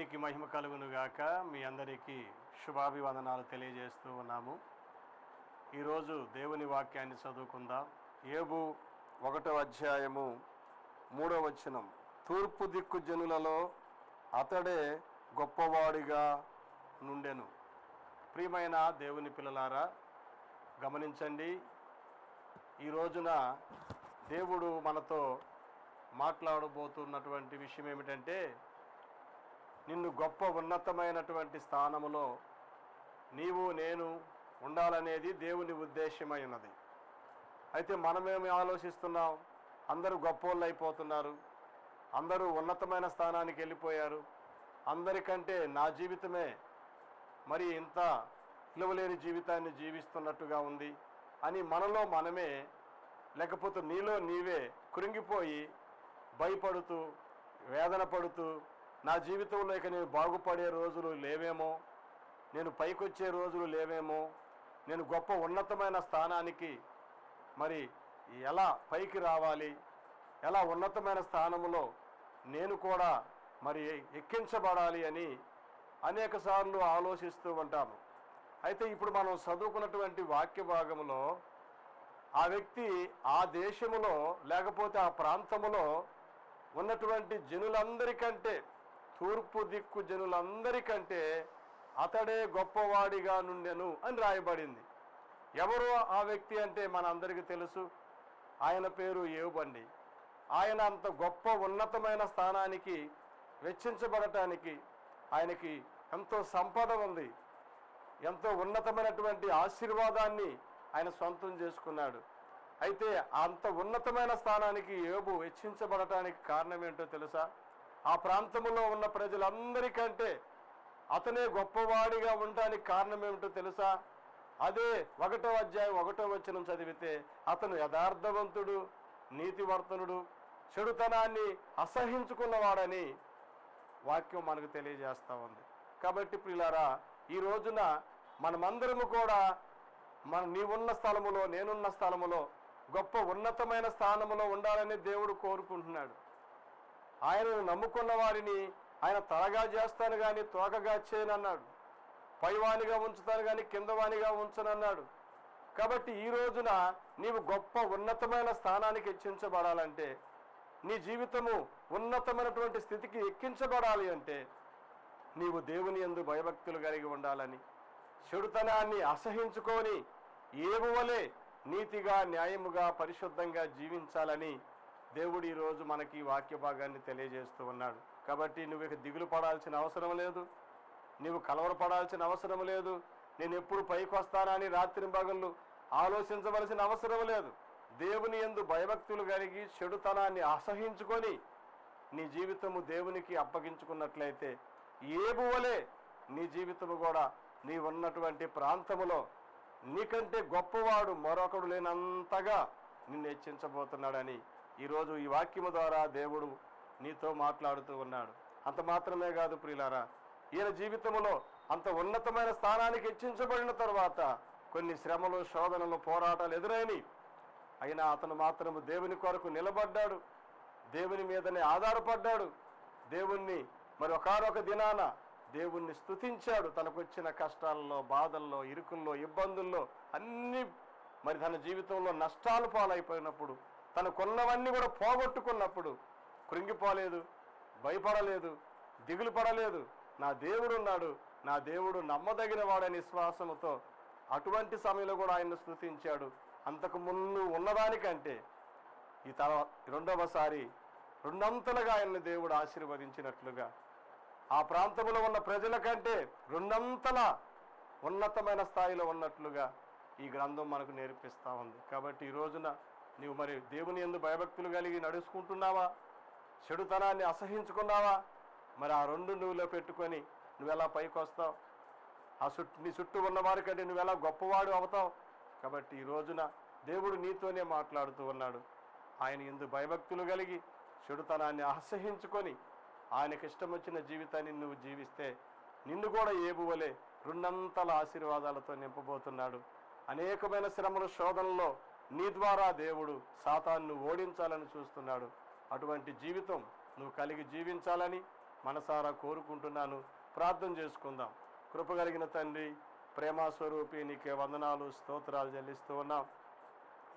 దేవునికి మహిమ కలుగును గాక మీ అందరికీ శుభాభివందనాలు తెలియజేస్తూ ఉన్నాము. ఈరోజు దేవుని వాక్యాన్ని చదువుకుందాం. ఏబు ఒకటో అధ్యాయము మూడో వచనం. తూర్పు దిక్కు జనులలో అతడే గొప్పవాడిగా నుండెను. ప్రియమైన దేవుని పిల్లలారా గమనించండి. ఈ రోజున దేవుడు మనతో మాట్లాడబోతున్నటువంటి విషయం ఏమిటంటే నిన్ను గొప్ప ఉన్నతమైనటువంటి స్థానములో నీవు నేను ఉండాలనేది దేవుని ఉద్దేశమై ఉన్నది. అయితే మనమేమి ఆలోచిస్తున్నాం? అందరూ గొప్పోళ్ళు అయిపోతున్నారు. అందరూ ఉన్నతమైన స్థానానికి వెళ్ళిపోయారు. అందరికంటే నా జీవితమే మరి ఇంత విలువలేని జీవితాన్ని జీవిస్తున్నట్టుగా ఉంది అని మనలో మనమే లేకపోతే నీలో నీవే కృంగిపోయి భయపడుతూ వేదన పడుతూ నా జీవితంలో ఇక నేను బాగుపడే రోజులు లేవేమో నేను పైకొచ్చే రోజులు లేవేమో నేను గొప్ప ఉన్నతమైన స్థానానికి మరి ఎలా పైకి రావాలి ఎలా ఉన్నతమైన స్థానంలో నేను కూడా మరి ఎక్కించబడాలి అని అనేక సార్లు ఆలోచిస్తూ ఉంటాము. అయితే ఇప్పుడు మనం చదువుకున్నటువంటి వాక్య భాగంలో ఆ వ్యక్తి ఆ దేశములో లేకపోతే ఆ ప్రాంతములో ఉన్నటువంటి జనులందరికంటే తూర్పు దిక్కు జనులందరికంటే అతడే గొప్పవాడిగా నుండెను అని రాయబడింది. ఎవరో ఆ వ్యక్తి అంటే మన అందరికీ తెలుసు. ఆయన పేరు ఏవుబండి. ఆయన అంత గొప్ప ఉన్నతమైన స్థానానికి వెచ్చించబడటానికి ఆయనకి ఎంతో సంపద ఉంది. ఎంతో ఉన్నతమైనటువంటి ఆశీర్వాదాన్ని ఆయన సొంతం చేసుకున్నాడు. అయితే అంత ఉన్నతమైన స్థానానికి ఏబు వెచ్చించబడటానికి కారణం ఏంటో తెలుసా? ఆ ప్రాంతంలో ఉన్న ప్రజలందరికంటే అతనే గొప్పవాడిగా ఉండడానికి కారణం ఏమిటో తెలుసా? అదే ఒకటో అధ్యాయం ఒకటో వచనం చదివితే అతను యథార్థవంతుడు నీతివర్తనుడు చెడుతనాన్ని అసహించుకున్నవాడని వాక్యం మనకు తెలియజేస్తూ ఉంది. కాబట్టి ప్రియులారా ఈ రోజున మనమందరము కూడా మన నీవున్న స్థలములో నేనున్న స్థలములో గొప్ప ఉన్నతమైన స్థానములో ఉండాలని దేవుడు కోరుకుంటున్నాడు. ఆయనను నమ్ముకున్న వారిని ఆయన తలగా చేస్తాను కానీ తోకగా చేయనన్నాడు. పైవానిగా ఉంచుతాను కానీ కిందవానిగా ఉంచనన్నాడు. కాబట్టి ఈ రోజున నీవు గొప్ప ఉన్నతమైన స్థానానికి హెచ్చించబడాలంటే నీ జీవితము ఉన్నతమైనటువంటి స్థితికి ఎక్కించబడాలి అంటే నీవు దేవుని యందు భయభక్తులు కలిగి ఉండాలని చెడుతనాన్ని అసహించుకొని ఏమువలే నీతిగా న్యాయముగా పరిశుద్ధంగా జీవించాలని దేవుడు ఈరోజు మనకి ఈ వాక్య భాగాన్ని తెలియజేస్తూ ఉన్నాడు. కాబట్టి నువ్వు ఇక దిగులు పడాల్సిన అవసరం లేదు. నీవు కలవరపడాల్సిన అవసరం లేదు. నేను ఎప్పుడు పైకి వస్తానని రాత్రి పగళ్ళు ఆలోచించవలసిన అవసరం లేదు. దేవుని ఎందు భయభక్తులు కలిగి చెడుతనాన్ని అసహించుకొని నీ జీవితము దేవునికి అప్పగించుకున్నట్లయితే ఏబువలే నీ జీవితము కూడా నీ ఉన్నటువంటి ప్రాంతములో నీకంటే గొప్పవాడు మరొకడు లేనంతగా నిన్ను హెచ్చించబోతున్నాడని ఈరోజు ఈ వాక్యము ద్వారా దేవుడు నీతో మాట్లాడుతూ ఉన్నాడు. అంత మాత్రమే కాదు ప్రియులారా ఈయన జీవితంలో అంత ఉన్నతమైన స్థానానికి హెచ్చించబడిన తర్వాత కొన్ని శ్రమలు శోధనలు పోరాటాలు ఎదురైనవి. అయినా అతను మాత్రము దేవుని కొరకు నిలబడ్డాడు. దేవుని మీదనే ఆధారపడ్డాడు. దేవుణ్ణి మరి ఒకనొక దినాన దేవుణ్ణి స్థుతించాడు తనకొచ్చిన కష్టాల్లో బాధల్లో ఇరుకుల్లో ఇబ్బందుల్లో అన్ని మరి తన జీవితంలో నష్టాలు పాలైపోయినప్పుడు తనకున్నవన్నీ కూడా పోగొట్టుకున్నప్పుడు కృంగిపోలేదు భయపడలేదు దిగులు పడలేదు నా దేవుడు ఉన్నాడు నా దేవుడు నమ్మదగిన వాడని విశ్వాసముతో అటువంటి సమయంలో కూడా ఆయన్ను స్థుతించాడు అంతకు ముందు ఉన్నదానికంటే ఈ తర్వాత రెండవసారి రెండంతలుగా ఆయన్ని దేవుడు ఆశీర్వదించినట్లుగా. ఆ ప్రాంతంలో ఉన్న ప్రజల కంటే రెండంతల ఉన్నతమైన స్థాయిలో ఉన్నట్లుగా ఈ గ్రంథం మనకు నేర్పిస్తూ ఉంది. కాబట్టి ఈ రోజున నీవు మరి దేవుని ఎందు భయభక్తులు కలిగి నడుచుకుంటున్నావా? చెడుతనాన్ని అసహించుకున్నావా? మరి ఆ రెండు నువ్వులో పెట్టుకొని నువ్వు ఎలా పైకి వస్తావు? ఆ చుట్టూ నీ చుట్టూ ఉన్న వారికంటే నువ్వు ఎలా గొప్పవాడు అవుతావు? కాబట్టి ఈ రోజున దేవుడు నీతోనే మాట్లాడుతూ ఉన్నాడు. ఆయన ఎందు భయభక్తులు కలిగి చెడుతనాన్ని అసహించుకొని ఆయనకి ఇష్టం వచ్చిన జీవితాన్ని నువ్వు జీవిస్తే నిన్ను కూడా ఏబువలే రెండంతల ఆశీర్వాదాలతో నింపబోతున్నాడు. అనేకమైన శ్రమల శోధనలో నీ ద్వారా దేవుడు సాతాన్ను ఓడించాలని చూస్తున్నాడు. అటువంటి జీవితం నువ్వు కలిగి జీవించాలని మనసారా కోరుకుంటున్నాను. ప్రార్థన చేసుకుందాం. కృపగలిగిన తండ్రి ప్రేమాస్వరూపి నీకే వందనాలు స్తోత్రాలు చెల్లిస్తూ ఉన్నాం.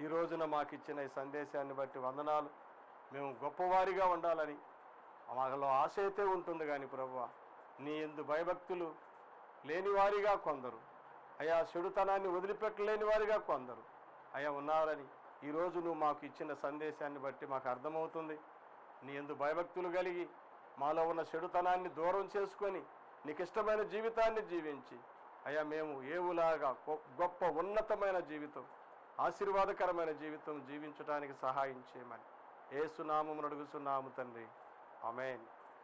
ఈ రోజున మాకు ఇచ్చిన ఈ సందేశాన్ని బట్టి వందనాలు. మేము గొప్పవారిగా ఉండాలని మాలో ఆశ అయితే ఉంటుంది కానీ ప్రభు నీ ఎందు భయభక్తులు లేనివారిగా కొందరు. అయా చెడుతనాన్ని వదిలిపెట్టలేని వారిగా కొందరు. అయ్యా ఉన్నారని ఈరోజు నువ్వు మాకు ఇచ్చిన సందేశాన్ని బట్టి మాకు అర్థమవుతుంది. నీ ఎందు భయభక్తులు కలిగి మాలో ఉన్న చెడుతనాన్ని దూరం చేసుకొని నీకు ఇష్టమైన జీవితాన్ని జీవించి. అయ్యా మేము ఏవులాగా గొప్ప ఉన్నతమైన జీవితం ఆశీర్వాదకరమైన జీవితం జీవించడానికి సహాయం చేయమని. ఏసునామమును అడుగుతున్నాము తండ్రి. అమేన్